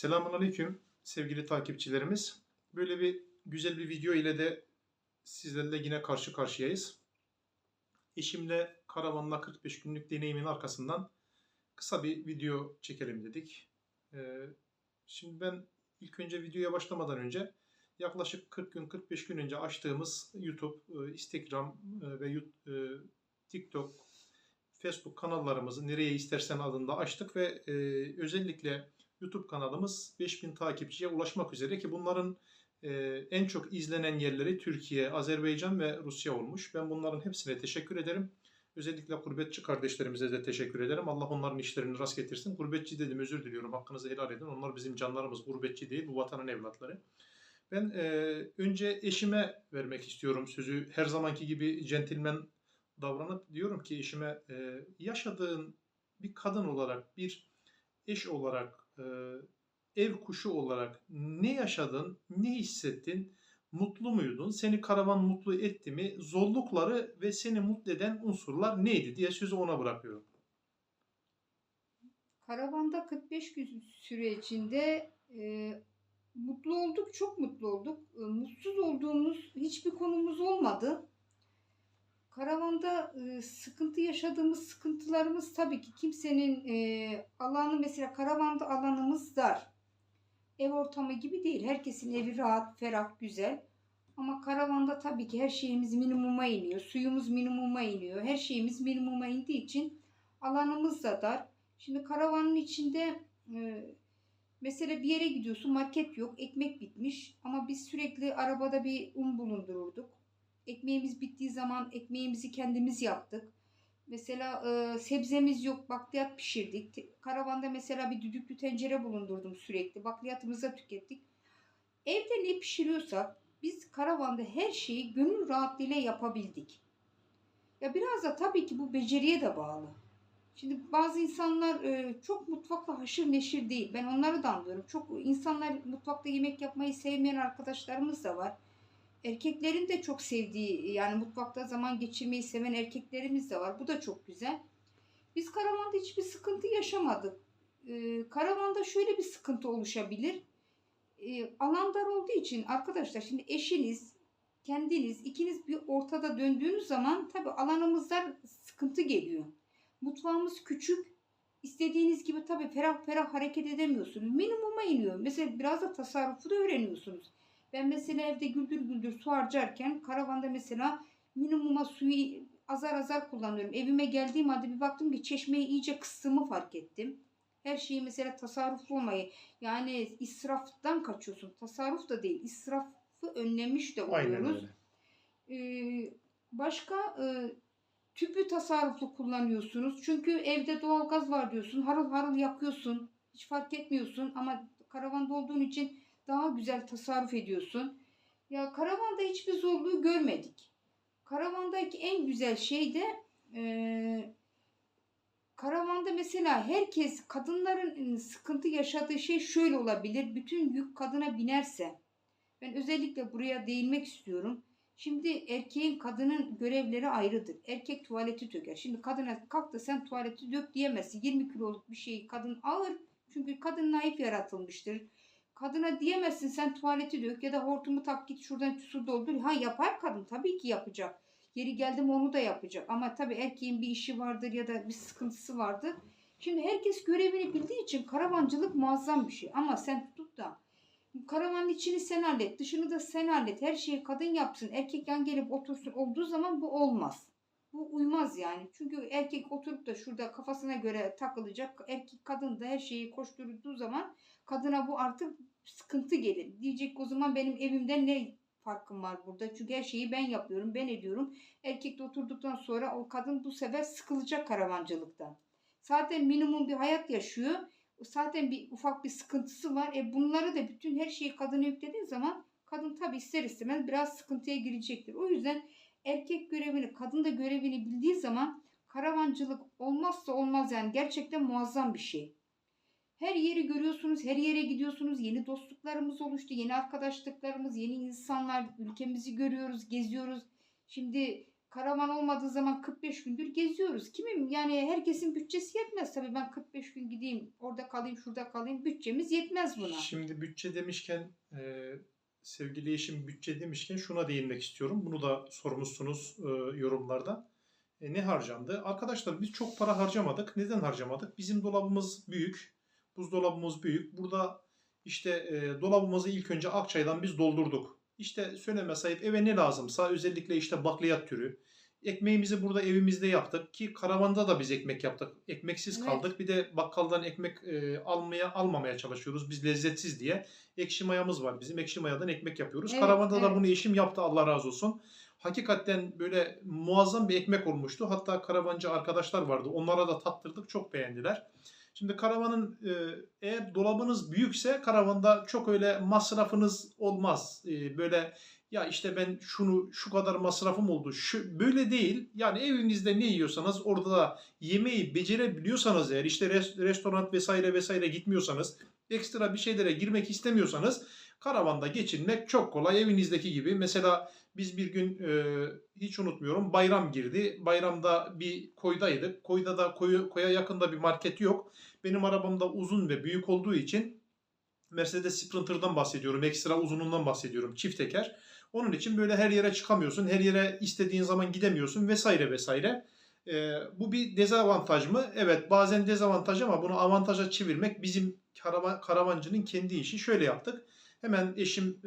Selamun Aleyküm sevgili takipçilerimiz. Böyle bir güzel bir video ile de sizlerle yine karşı karşıyayız. Eşimle karavanla 45 günlük deneyimin arkasından kısa bir video çekelim dedik. Ee, şimdi ben ilk önce videoya başlamadan önce yaklaşık 40 gün 45 gün önce açtığımız YouTube, e, Instagram e, ve e, TikTok, Facebook kanallarımızı nereye istersen adında açtık ve özellikle YouTube kanalımız 5000 takipçiye ulaşmak üzere ki bunların e, en çok izlenen yerleri Türkiye, Azerbaycan ve Rusya olmuş. Ben bunların hepsine teşekkür ederim. Özellikle gurbetçi kardeşlerimize de teşekkür ederim. Allah onların işlerini rast getirsin. Gurbetçi dedim özür diliyorum. Hakkınızı helal edin. Onlar bizim canlarımız. Gurbetçi değil. Bu vatanın evlatları. Ben e, önce eşime vermek istiyorum sözü. Her zamanki gibi centilmen davranıp diyorum ki eşime e, yaşadığın bir kadın olarak, bir eş olarak, e, ev kuşu olarak ne yaşadın, ne hissettin, mutlu muydun, seni karavan mutlu etti mi, zorlukları ve seni mutlu eden unsurlar neydi diye sözü ona bırakıyorum. Karavanda 45 gün sürecinde e, mutlu olduk, çok mutlu olduk. E, mutsuz olduğumuz hiçbir konumuz olmadı. Karavanda e, sıkıntı yaşadığımız sıkıntılarımız tabii ki kimsenin e, alanı mesela karavanda alanımız dar. Ev ortamı gibi değil. Herkesin evi rahat, ferah, güzel. Ama karavanda tabii ki her şeyimiz minimuma iniyor. Suyumuz minimuma iniyor. Her şeyimiz minimuma indiği için alanımız da dar. Şimdi karavanın içinde e, mesela bir yere gidiyorsun market yok, ekmek bitmiş ama biz sürekli arabada bir un bulundururduk. Ekmeğimiz bittiği zaman ekmeğimizi kendimiz yaptık. Mesela e, sebzemiz yok, bakliyat pişirdik. Karavanda mesela bir düdüklü tencere bulundurdum sürekli. Bakliyatımızı tükettik. Evde ne pişiriyorsak biz karavanda her şeyi gönül rahatlığıyla yapabildik. Ya biraz da tabii ki bu beceriye de bağlı. Şimdi bazı insanlar e, çok mutfakla haşır neşir değil. Ben onları da anlıyorum. Çok insanlar mutfakta yemek yapmayı sevmeyen arkadaşlarımız da var. Erkeklerin de çok sevdiği yani mutfakta zaman geçirmeyi seven erkeklerimiz de var. Bu da çok güzel. Biz karavanda hiçbir sıkıntı yaşamadık. E, karavanda şöyle bir sıkıntı oluşabilir. E, alan dar olduğu için arkadaşlar şimdi eşiniz, kendiniz ikiniz bir ortada döndüğünüz zaman tabii alanımızda sıkıntı geliyor. Mutfağımız küçük. İstediğiniz gibi tabii ferah ferah hareket edemiyorsunuz. Minimuma iniyor. Mesela biraz da tasarrufu da öğreniyorsunuz. Ben mesela evde güldür güldür su harcarken karavanda mesela minimuma suyu azar azar kullanıyorum. Evime geldiğim halde bir baktım ki çeşmeyi iyice kıstığımı fark ettim. Her şeyi mesela tasarruflu olmayı yani israftan kaçıyorsun. Tasarruf da değil. israfı önlemiş de oluyoruz. Ee, başka e, tüpü tasarruflu kullanıyorsunuz. Çünkü evde doğalgaz var diyorsun. Harıl harıl yakıyorsun. Hiç fark etmiyorsun ama karavanda olduğun için daha güzel tasarruf ediyorsun. Ya karavanda hiçbir zorluğu görmedik. Karavandaki en güzel şey de e, karavanda mesela herkes kadınların sıkıntı yaşadığı şey şöyle olabilir. Bütün yük kadına binerse. Ben özellikle buraya değinmek istiyorum. Şimdi erkeğin kadının görevleri ayrıdır. Erkek tuvaleti döker. Şimdi kadına kalk da sen tuvaleti dök diyemezsin. 20 kiloluk bir şeyi kadın ağır. Çünkü kadın naif yaratılmıştır. Kadına diyemezsin sen tuvaleti dök ya da hortumu tak git şuradan su doldur. Ha yapar kadın tabii ki yapacak. Yeri geldi mi onu da yapacak. Ama tabii erkeğin bir işi vardır ya da bir sıkıntısı vardır. Şimdi herkes görevini bildiği için karavancılık muazzam bir şey. Ama sen tutup da Karavanın içini sen hallet, dışını da sen hallet. Her şeyi kadın yapsın. Erkek yan gelip otursun olduğu zaman bu olmaz. Bu uymaz yani. Çünkü erkek oturup da şurada kafasına göre takılacak. Erkek kadın da her şeyi koşturduğu zaman kadına bu artık sıkıntı gelir. Diyecek o zaman benim evimde ne farkım var burada? Çünkü her şeyi ben yapıyorum, ben ediyorum. Erkek de oturduktan sonra o kadın bu sefer sıkılacak karavancılıktan. Zaten minimum bir hayat yaşıyor zaten bir ufak bir sıkıntısı var. E bunları da bütün her şeyi kadına yüklediğin zaman kadın tabi ister istemez biraz sıkıntıya girecektir. O yüzden erkek görevini, kadın da görevini bildiği zaman karavancılık olmazsa olmaz yani gerçekten muazzam bir şey. Her yeri görüyorsunuz, her yere gidiyorsunuz. Yeni dostluklarımız oluştu, yeni arkadaşlıklarımız, yeni insanlar, ülkemizi görüyoruz, geziyoruz. Şimdi karavan olmadığı zaman 45 gündür geziyoruz. Kimin yani herkesin bütçesi yetmez tabii ben 45 gün gideyim orada kalayım şurada kalayım bütçemiz yetmez buna. Şimdi bütçe demişken e, sevgili eşim bütçe demişken şuna değinmek istiyorum. Bunu da sormuşsunuz e, yorumlarda. E, ne harcandı? Arkadaşlar biz çok para harcamadık. Neden harcamadık? Bizim dolabımız büyük. Buzdolabımız büyük. Burada işte e, dolabımızı ilk önce Akçay'dan biz doldurduk. İşte söyleme sahip eve ne lazımsa özellikle işte bakliyat türü. Ekmeğimizi burada evimizde yaptık ki karavanda da biz ekmek yaptık. Ekmeksiz Evet. kaldık. Bir de bakkaldan ekmek e, almaya almamaya çalışıyoruz biz lezzetsiz diye. Ekşi mayamız var bizim. Ekşi mayadan ekmek yapıyoruz. Evet, Karavanda da evet. bunu eşim yaptı Allah razı olsun. Hakikaten böyle muazzam bir ekmek olmuştu. Hatta karavancı arkadaşlar vardı. Onlara da tattırdık. Çok beğendiler. Şimdi karavanın e, eğer dolabınız büyükse karavanda çok öyle masrafınız olmaz. E, böyle ya işte ben şunu şu kadar masrafım oldu. Şu, böyle değil. Yani evinizde ne yiyorsanız orada da yemeği becerebiliyorsanız eğer işte res- restoran vesaire vesaire gitmiyorsanız ekstra bir şeylere girmek istemiyorsanız karavanda geçinmek çok kolay evinizdeki gibi. Mesela biz bir gün e, hiç unutmuyorum bayram girdi. Bayramda bir koydaydık. Koyda da koyu, koya yakında bir market yok. Benim arabam da uzun ve büyük olduğu için Mercedes Sprinter'dan bahsediyorum. Ekstra uzunundan bahsediyorum. Çift teker. Onun için böyle her yere çıkamıyorsun. Her yere istediğin zaman gidemiyorsun vesaire vesaire. Ee, bu bir dezavantaj mı? Evet bazen dezavantaj ama bunu avantaja çevirmek bizim karavan, karavancının kendi işi. Şöyle yaptık. Hemen eşim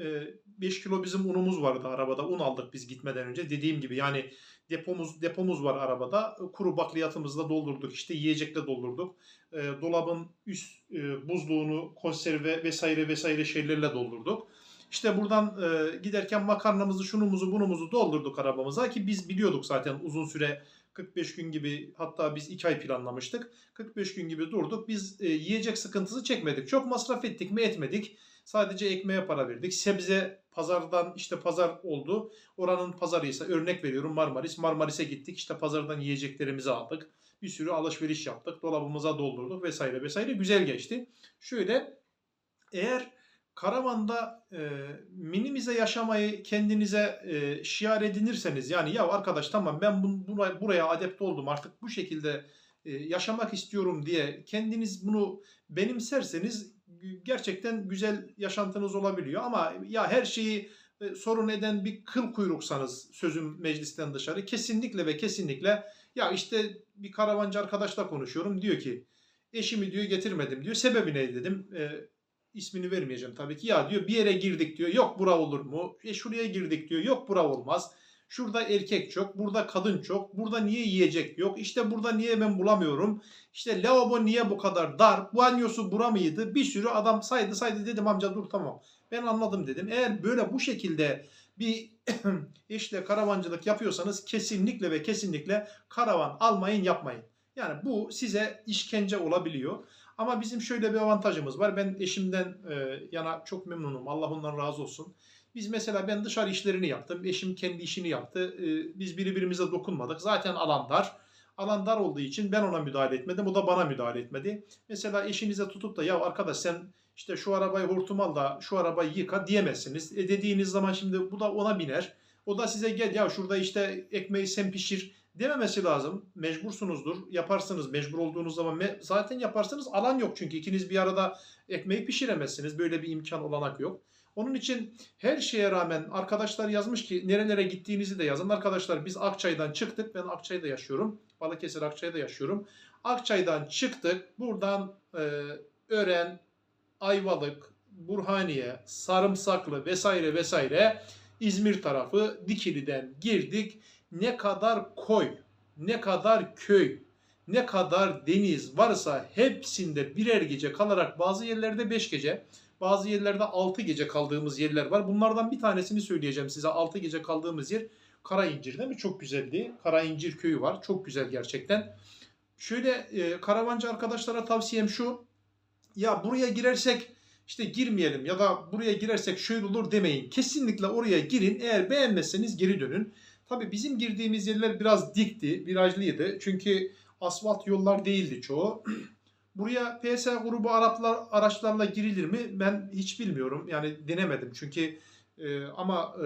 5 kilo bizim unumuz vardı arabada. Un aldık biz gitmeden önce. Dediğim gibi yani depomuz depomuz var arabada. Kuru bakliyatımızla doldurduk. işte yiyecekle doldurduk. E, dolabın üst e, buzluğunu konserve vesaire vesaire şeylerle doldurduk. İşte buradan e, giderken makarnamızı, şunumuzu, bunumuzu doldurduk arabamıza ki biz biliyorduk zaten uzun süre 45 gün gibi hatta biz 2 ay planlamıştık. 45 gün gibi durduk. Biz e, yiyecek sıkıntısı çekmedik. Çok masraf ettik mi etmedik. Sadece ekmeğe para verdik. Sebze pazardan işte pazar oldu. Oranın pazarıysa örnek veriyorum Marmaris. Marmaris'e gittik. İşte pazardan yiyeceklerimizi aldık. Bir sürü alışveriş yaptık. Dolabımıza doldurduk vesaire vesaire. Güzel geçti. Şöyle eğer karavanda e, minimize yaşamayı kendinize e, şiar edinirseniz yani ya arkadaş tamam ben bu, buraya, buraya adept oldum artık bu şekilde e, yaşamak istiyorum diye kendiniz bunu benimserseniz gerçekten güzel yaşantınız olabiliyor. Ama ya her şeyi e, sorun eden bir kıl kuyruksanız sözüm meclisten dışarı kesinlikle ve kesinlikle ya işte bir karavancı arkadaşla konuşuyorum diyor ki eşimi diyor getirmedim. diyor. Sebebi ne? dedim. E, ismini vermeyeceğim tabii ki. Ya diyor bir yere girdik diyor. Yok bura olur mu? E şuraya girdik diyor. Yok bura olmaz. Şurada erkek çok, burada kadın çok, burada niye yiyecek yok, işte burada niye ben bulamıyorum, işte lavabo niye bu kadar dar, banyosu bura mıydı, bir sürü adam saydı saydı. Dedim amca dur tamam. Ben anladım dedim. Eğer böyle bu şekilde bir işte karavancılık yapıyorsanız kesinlikle ve kesinlikle karavan almayın yapmayın. Yani bu size işkence olabiliyor. Ama bizim şöyle bir avantajımız var. Ben eşimden e, yana çok memnunum. Allah ondan razı olsun. Biz mesela ben dışarı işlerini yaptım. Eşim kendi işini yaptı. Ee, biz birbirimize dokunmadık. Zaten alan dar. Alan dar olduğu için ben ona müdahale etmedim. O da bana müdahale etmedi. Mesela eşinize tutup da ya arkadaş sen işte şu arabayı hortum al da şu arabayı yıka diyemezsiniz. E dediğiniz zaman şimdi bu da ona biner. O da size gel ya şurada işte ekmeği sen pişir dememesi lazım. Mecbursunuzdur. Yaparsınız. Mecbur olduğunuz zaman me- zaten yaparsınız. Alan yok çünkü ikiniz bir arada ekmeği pişiremezsiniz. Böyle bir imkan olanak yok. Onun için her şeye rağmen arkadaşlar yazmış ki nerelere gittiğinizi de yazın. Arkadaşlar biz Akçay'dan çıktık. Ben Akçay'da yaşıyorum. Balıkesir Akçay'da yaşıyorum. Akçay'dan çıktık. Buradan e, Ören, Ayvalık, Burhaniye, Sarımsaklı vesaire vesaire İzmir tarafı Dikili'den girdik. Ne kadar koy, ne kadar köy, ne kadar deniz varsa hepsinde birer gece kalarak bazı yerlerde beş gece bazı yerlerde 6 gece kaldığımız yerler var. Bunlardan bir tanesini söyleyeceğim size. 6 gece kaldığımız yer Karaincir değil mi? Çok güzeldi. Karaincir köyü var. Çok güzel gerçekten. Şöyle e, karavancı arkadaşlara tavsiyem şu. Ya buraya girersek işte girmeyelim ya da buraya girersek şöyle olur demeyin. Kesinlikle oraya girin. Eğer beğenmezseniz geri dönün. Tabii bizim girdiğimiz yerler biraz dikti, virajlıydı. Çünkü asfalt yollar değildi çoğu. Buraya PSA grubu Araplar araçlarla girilir mi? Ben hiç bilmiyorum. Yani denemedim çünkü e, ama e,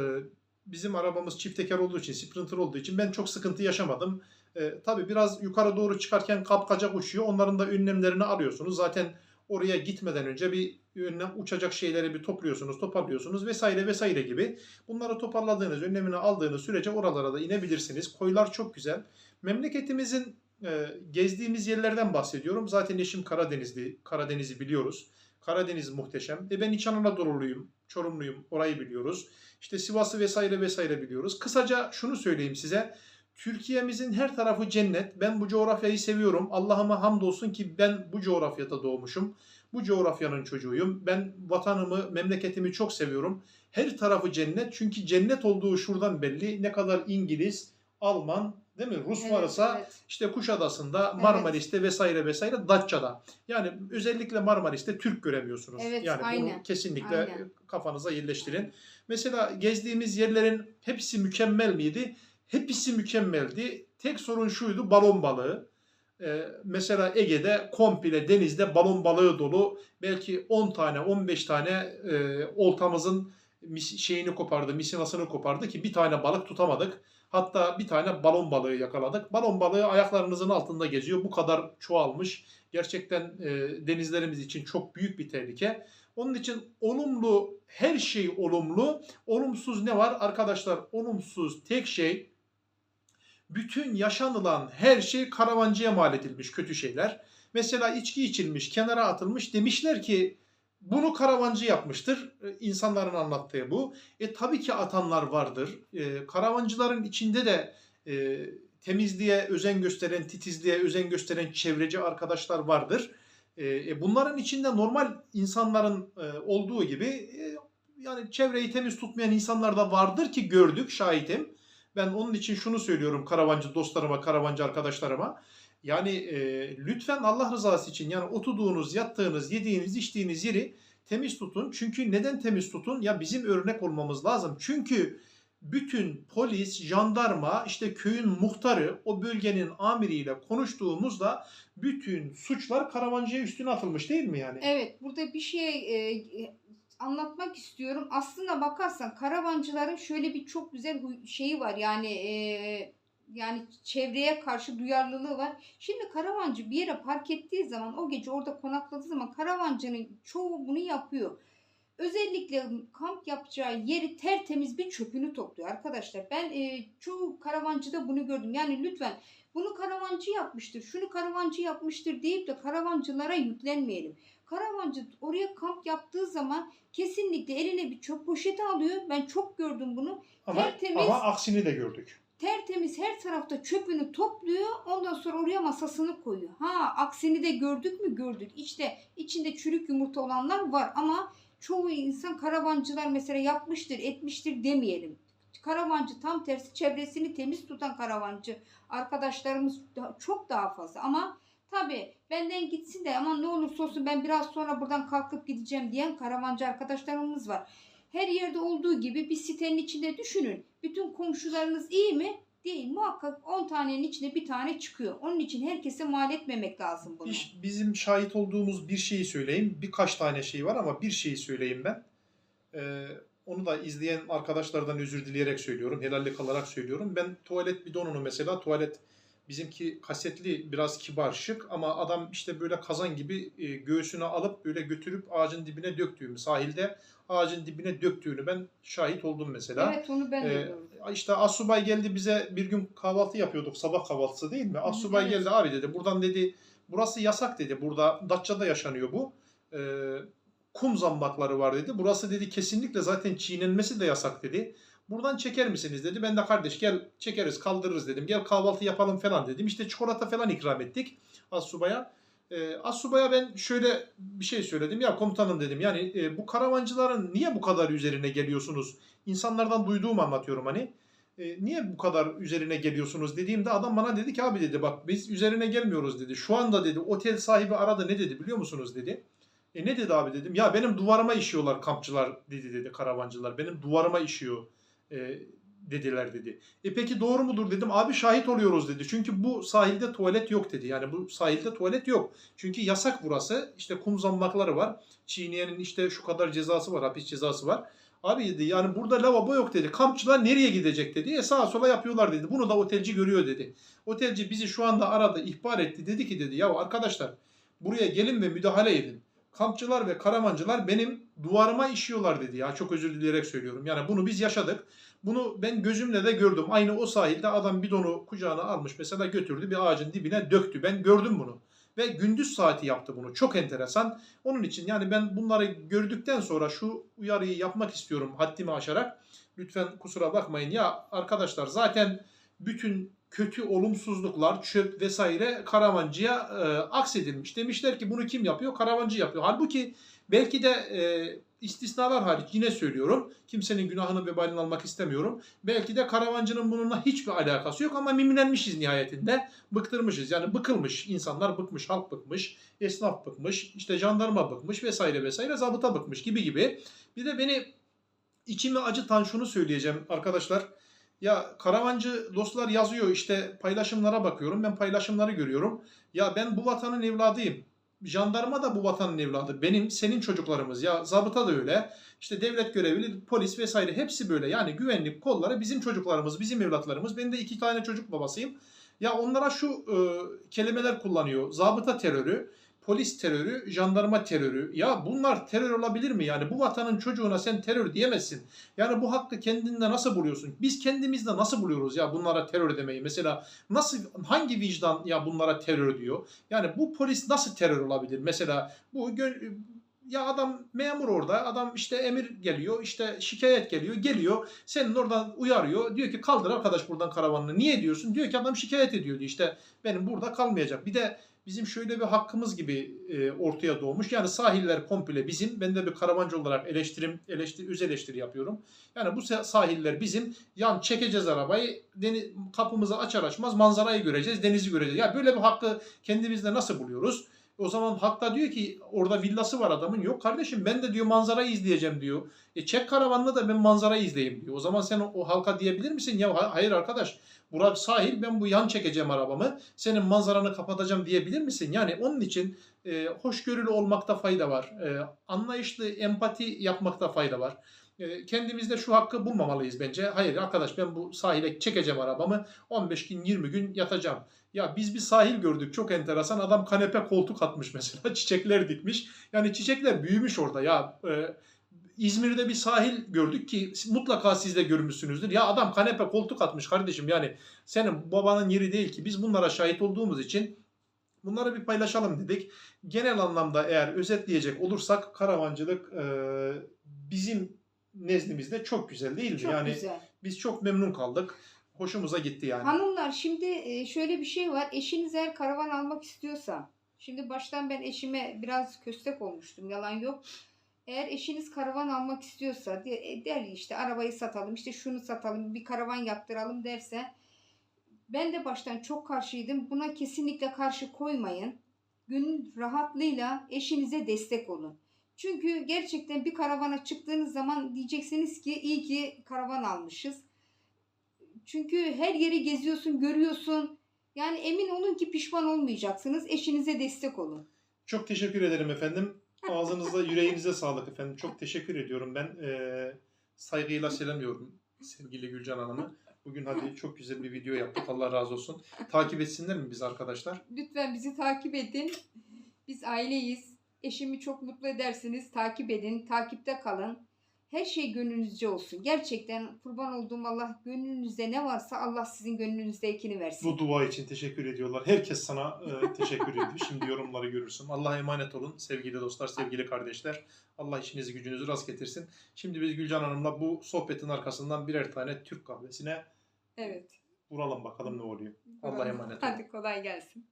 bizim arabamız çift teker olduğu için, Sprinter olduğu için ben çok sıkıntı yaşamadım. E, tabii biraz yukarı doğru çıkarken kapkacak uçuyor. Onların da önlemlerini alıyorsunuz. Zaten oraya gitmeden önce bir önlem uçacak şeyleri bir topluyorsunuz, toparlıyorsunuz vesaire vesaire gibi. Bunları toparladığınız, önlemini aldığınız sürece oralara da inebilirsiniz. Koylar çok güzel. Memleketimizin e, gezdiğimiz yerlerden bahsediyorum. Zaten eşim Karadenizli. Karadeniz'i biliyoruz. Karadeniz muhteşem. E ben İç Anadolu'luyum, Çorumluyum. Orayı biliyoruz. İşte Sivas'ı vesaire vesaire biliyoruz. Kısaca şunu söyleyeyim size. Türkiye'mizin her tarafı cennet. Ben bu coğrafyayı seviyorum. Allah'ıma hamdolsun ki ben bu coğrafyada doğmuşum. Bu coğrafyanın çocuğuyum. Ben vatanımı, memleketimi çok seviyorum. Her tarafı cennet. Çünkü cennet olduğu şuradan belli. Ne kadar İngiliz, Alman, değil mi? Rus varsa evet. işte Kuşadası'nda, Marmaris'te vesaire vesaire Datça'da. Yani özellikle Marmaris'te Türk göremiyorsunuz. Evet, yani bunu aynen. kesinlikle Aynen. kafanıza yerleştirin. Mesela gezdiğimiz yerlerin hepsi mükemmel miydi? Hepsi mükemmeldi. Tek sorun şuydu balon balığı. Ee, mesela Ege'de komple denizde balon balığı dolu. Belki 10 tane 15 tane e, oltamızın şeyini kopardı, misinasını kopardı ki bir tane balık tutamadık. Hatta bir tane balon balığı yakaladık. Balon balığı ayaklarınızın altında geziyor. Bu kadar çoğalmış. Gerçekten e, denizlerimiz için çok büyük bir tehlike. Onun için olumlu, her şey olumlu. Olumsuz ne var? Arkadaşlar olumsuz tek şey bütün yaşanılan her şey karavancıya mal edilmiş kötü şeyler. Mesela içki içilmiş, kenara atılmış demişler ki bunu karavancı yapmıştır. E, İnsanların anlattığı bu. E tabii ki atanlar vardır. E, karavancıların içinde de e, temizliğe özen gösteren, titizliğe özen gösteren çevreci arkadaşlar vardır. E, e, bunların içinde normal insanların e, olduğu gibi e, yani çevreyi temiz tutmayan insanlar da vardır ki gördük, şahitim. Ben onun için şunu söylüyorum karavancı dostlarıma, karavancı arkadaşlarıma. Yani e, lütfen Allah rızası için yani oturduğunuz, yattığınız, yediğiniz, içtiğiniz yeri temiz tutun. Çünkü neden temiz tutun? Ya bizim örnek olmamız lazım. Çünkü bütün polis, jandarma, işte köyün muhtarı, o bölgenin amiriyle konuştuğumuzda bütün suçlar karavancıya üstüne atılmış değil mi yani? Evet burada bir şey e, anlatmak istiyorum. Aslına bakarsan karavancıların şöyle bir çok güzel şeyi var. Yani e, yani çevreye karşı duyarlılığı var. Şimdi karavancı bir yere park ettiği zaman o gece orada konakladığı zaman karavancının çoğu bunu yapıyor. Özellikle kamp yapacağı yeri tertemiz bir çöpünü topluyor arkadaşlar. Ben e, çoğu karavancıda bunu gördüm. Yani lütfen bunu karavancı yapmıştır, şunu karavancı yapmıştır deyip de karavancılara yüklenmeyelim. Karavancı oraya kamp yaptığı zaman kesinlikle eline bir çöp poşeti alıyor. Ben çok gördüm bunu. Ama, tertemiz- ama aksini de gördük. Tertemiz her tarafta çöpünü topluyor. Ondan sonra oraya masasını koyuyor. Ha aksini de gördük mü gördük. İşte içinde çürük yumurta olanlar var ama çoğu insan karavancılar mesela yapmıştır, etmiştir demeyelim. Karavancı tam tersi çevresini temiz tutan karavancı arkadaşlarımız da- çok daha fazla ama tabi benden gitsin de ama ne olursa olsun ben biraz sonra buradan kalkıp gideceğim diyen karavancı arkadaşlarımız var. Her yerde olduğu gibi bir sitenin içinde düşünün. Bütün komşularınız iyi mi? Değil. Muhakkak 10 tanenin içinde bir tane çıkıyor. Onun için herkese mal etmemek lazım bunu. Bizim şahit olduğumuz bir şeyi söyleyeyim. Birkaç tane şey var ama bir şeyi söyleyeyim ben. Ee, onu da izleyen arkadaşlardan özür dileyerek söylüyorum. Helallik alarak söylüyorum. Ben tuvalet bidonunu mesela tuvalet bizimki kasetli biraz kibar şık ama adam işte böyle kazan gibi e, göğsüne alıp böyle götürüp ağacın dibine döktüğümü sahilde ağacın dibine döktüğünü ben şahit oldum mesela. Evet onu ben de Ee, gördüm. işte Asubay geldi bize bir gün kahvaltı yapıyorduk sabah kahvaltısı değil mi? Asubay evet. geldi abi dedi buradan dedi burası yasak dedi burada Datça'da yaşanıyor bu. Ee, kum zambakları var dedi. Burası dedi kesinlikle zaten çiğnenmesi de yasak dedi. Buradan çeker misiniz dedi. Ben de kardeş gel çekeriz kaldırırız dedim. Gel kahvaltı yapalım falan dedim. İşte çikolata falan ikram ettik Asubaya. Ee, Asubaya ben şöyle bir şey söyledim. Ya komutanım dedim yani e, bu karavancıların niye bu kadar üzerine geliyorsunuz? İnsanlardan duyduğumu anlatıyorum hani. E, niye bu kadar üzerine geliyorsunuz dediğimde adam bana dedi ki abi dedi bak biz üzerine gelmiyoruz dedi. Şu anda dedi otel sahibi aradı ne dedi biliyor musunuz dedi. E ne dedi abi dedim. Ya benim duvarıma işiyorlar kampçılar dedi dedi karavancılar. Benim duvarıma işiyor. E, dediler dedi. E peki doğru mudur dedim. Abi şahit oluyoruz dedi. Çünkü bu sahilde tuvalet yok dedi. Yani bu sahilde tuvalet yok. Çünkü yasak burası. İşte kum zambakları var. Çiğneyenin işte şu kadar cezası var. Hapis cezası var. Abi dedi yani burada lavabo yok dedi. Kampçılar nereye gidecek dedi. E sağa sola yapıyorlar dedi. Bunu da otelci görüyor dedi. Otelci bizi şu anda aradı, ihbar etti. Dedi ki dedi ya arkadaşlar buraya gelin ve müdahale edin. Kampçılar ve karavancılar benim duvarıma işiyorlar dedi ya. Çok özür dileyerek söylüyorum. Yani bunu biz yaşadık. Bunu ben gözümle de gördüm. Aynı o sahilde adam bidonu kucağına almış mesela götürdü bir ağacın dibine döktü. Ben gördüm bunu. Ve gündüz saati yaptı bunu. Çok enteresan. Onun için yani ben bunları gördükten sonra şu uyarıyı yapmak istiyorum haddimi aşarak. Lütfen kusura bakmayın. Ya arkadaşlar zaten bütün kötü olumsuzluklar, çöp vesaire karavancıya e, aksedilmiş. Demişler ki bunu kim yapıyor? Karavancı yapıyor. Halbuki belki de e, istisnalar hariç yine söylüyorum. Kimsenin günahını vebalini almak istemiyorum. Belki de karavancının bununla hiçbir alakası yok ama mimlenmişiz nihayetinde. Bıktırmışız. Yani bıkılmış. insanlar bıkmış, halk bıkmış, esnaf bıkmış, işte jandarma bıkmış vesaire vesaire zabıta bıkmış gibi gibi. Bir de beni içimi acıtan şunu söyleyeceğim arkadaşlar. Ya karavancı dostlar yazıyor işte paylaşımlara bakıyorum. Ben paylaşımları görüyorum. Ya ben bu vatanın evladıyım. Jandarma da bu vatanın evladı. Benim, senin çocuklarımız. Ya zabıta da öyle. İşte devlet görevli, polis vesaire hepsi böyle. Yani güvenlik kolları bizim çocuklarımız, bizim evlatlarımız. Ben de iki tane çocuk babasıyım. Ya onlara şu e, kelimeler kullanıyor. Zabıta terörü, polis terörü, jandarma terörü. Ya bunlar terör olabilir mi? Yani bu vatanın çocuğuna sen terör diyemezsin. Yani bu hakkı kendinde nasıl buluyorsun? Biz kendimizde nasıl buluyoruz ya bunlara terör demeyi? Mesela nasıl hangi vicdan ya bunlara terör diyor? Yani bu polis nasıl terör olabilir? Mesela bu ya adam memur orada, adam işte emir geliyor, işte şikayet geliyor, geliyor, senin oradan uyarıyor, diyor ki kaldır arkadaş buradan karavanını. Niye diyorsun? Diyor ki adam şikayet ediyor diyor işte benim burada kalmayacak. Bir de bizim şöyle bir hakkımız gibi e, ortaya doğmuş. Yani sahiller komple bizim. Ben de bir karavancı olarak eleştirim, eleştiri, öz eleştiri yapıyorum. Yani bu sa- sahiller bizim. Yan çekeceğiz arabayı. Deni, kapımızı açar açmaz manzarayı göreceğiz, denizi göreceğiz. Ya böyle bir hakkı kendimizde nasıl buluyoruz? O zaman hakta diyor ki orada villası var adamın. Yok kardeşim ben de diyor manzarayı izleyeceğim diyor. E çek karavanla da ben manzarayı izleyeyim diyor. O zaman sen o, o halka diyebilir misin? Ya ha- hayır arkadaş burası sahil ben bu yan çekeceğim arabamı. Senin manzaranı kapatacağım diyebilir misin? Yani onun için e, hoşgörülü olmakta fayda var. E, anlayışlı empati yapmakta fayda var. E, kendimizde şu hakkı bulmamalıyız bence. Hayır arkadaş ben bu sahile çekeceğim arabamı 15 gün 20 gün yatacağım. Ya biz bir sahil gördük çok enteresan. Adam kanepe koltuk atmış mesela. Çiçekler dikmiş. Yani çiçekler büyümüş orada ya. e, İzmir'de bir sahil gördük ki mutlaka siz de görmüşsünüzdür. Ya adam kanepe koltuk atmış kardeşim yani senin babanın yeri değil ki. Biz bunlara şahit olduğumuz için bunları bir paylaşalım dedik. Genel anlamda eğer özetleyecek olursak karavancılık e, bizim nezdimizde çok güzel değil mi? Çok yani güzel. biz çok memnun kaldık. Hoşumuza gitti yani. Hanımlar şimdi e, şöyle bir şey var. Eşiniz eğer karavan almak istiyorsa. Şimdi baştan ben eşime biraz köstek olmuştum. Yalan yok. Eğer eşiniz karavan almak istiyorsa e, der işte arabayı satalım işte şunu satalım bir karavan yaptıralım derse ben de baştan çok karşıydım. Buna kesinlikle karşı koymayın. Gönül rahatlığıyla eşinize destek olun. Çünkü gerçekten bir karavana çıktığınız zaman diyeceksiniz ki iyi ki karavan almışız. Çünkü her yeri geziyorsun, görüyorsun. Yani emin olun ki pişman olmayacaksınız. Eşinize destek olun. Çok teşekkür ederim efendim. Ağzınıza, yüreğinize sağlık efendim. Çok teşekkür ediyorum. Ben e, saygıyla selamlıyorum sevgili Gülcan Hanım'ı. Bugün hadi çok güzel bir video yaptık. Allah razı olsun. Takip etsinler mi biz arkadaşlar? Lütfen bizi takip edin. Biz aileyiz. Eşimi çok mutlu edersiniz. Takip edin, takipte kalın. Her şey gönlünüzce olsun. Gerçekten kurban olduğum Allah gönlünüzde ne varsa Allah sizin gönlünüzdekini versin. Bu dua için teşekkür ediyorlar. Herkes sana e, teşekkür ediyor. Şimdi yorumları görürsün. Allah'a emanet olun sevgili dostlar, sevgili kardeşler. Allah işinizi gücünüzü rast getirsin. Şimdi biz Gülcan Hanım'la bu sohbetin arkasından birer tane Türk kahvesine Evet. vuralım bakalım ne oluyor. Allah'a emanet olun. Hadi kolay gelsin.